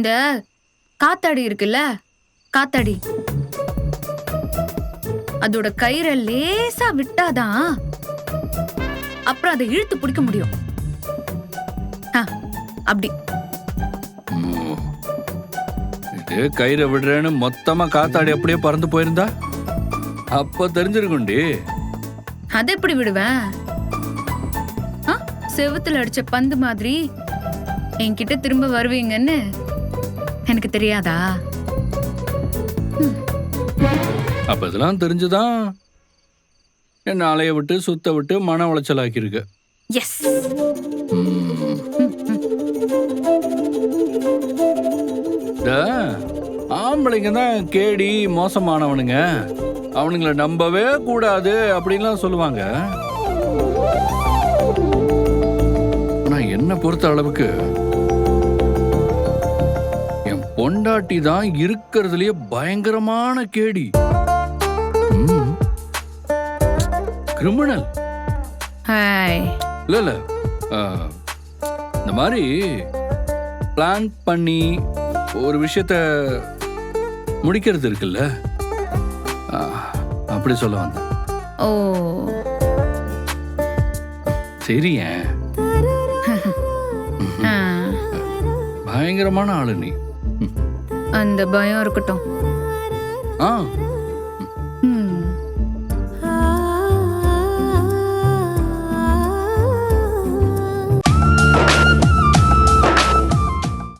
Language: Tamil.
இந்த காத்தாடி இருக்குல்ல? காத்தாடி. அதோட கயிறை லேசா விட்டாதான் அப்புறம் அதை இழுத்து பிடிக்க முடியும். அப்படி. இது கயிறை விடுறேன்னு மொத்தமா காத்தாடி அப்படியே பறந்து போயிருந்தா? அப்ப தெரிஞ்சிருக்குண்டி அதை எப்படி விடுவேன்? செவுத்துல அடிச்ச பந்து மாதிரி என்கிட்ட திரும்ப வருவீங்கன்னு எனக்கு தெரியாதா? அப்ப இதெல்லாம் தெரிஞ்சுதான். என்ன அலைய விட்டு சுத்த விட்டு மன உளைச்சல் ஆக்கியிருக்கு எஸ் ஆம்பளைங்க தான் கேடி மோசமானவனுங்க. அவனுங்கள நம்பவே கூடாது அப்படின்லாம் சொல்லுவாங்க. ஆனா என்ன பொறுத்த அளவுக்கு பொண்டாட்டி தான் இருக்கிறதுலயே பயங்கரமான கேடி. கிரிமினல். ஹாய். இல்ல இல்ல. இந்த மாதிரி பிளான் பண்ணி ஒரு விஷயத்த முடிக்கிறது இருக்குல்ல? அப்படி சொல்ல வந்தேன். ஓ. ஆ, பயங்கரமான ஆளு நீ. அந்த பயம் இருக்கட்டும். ஆ.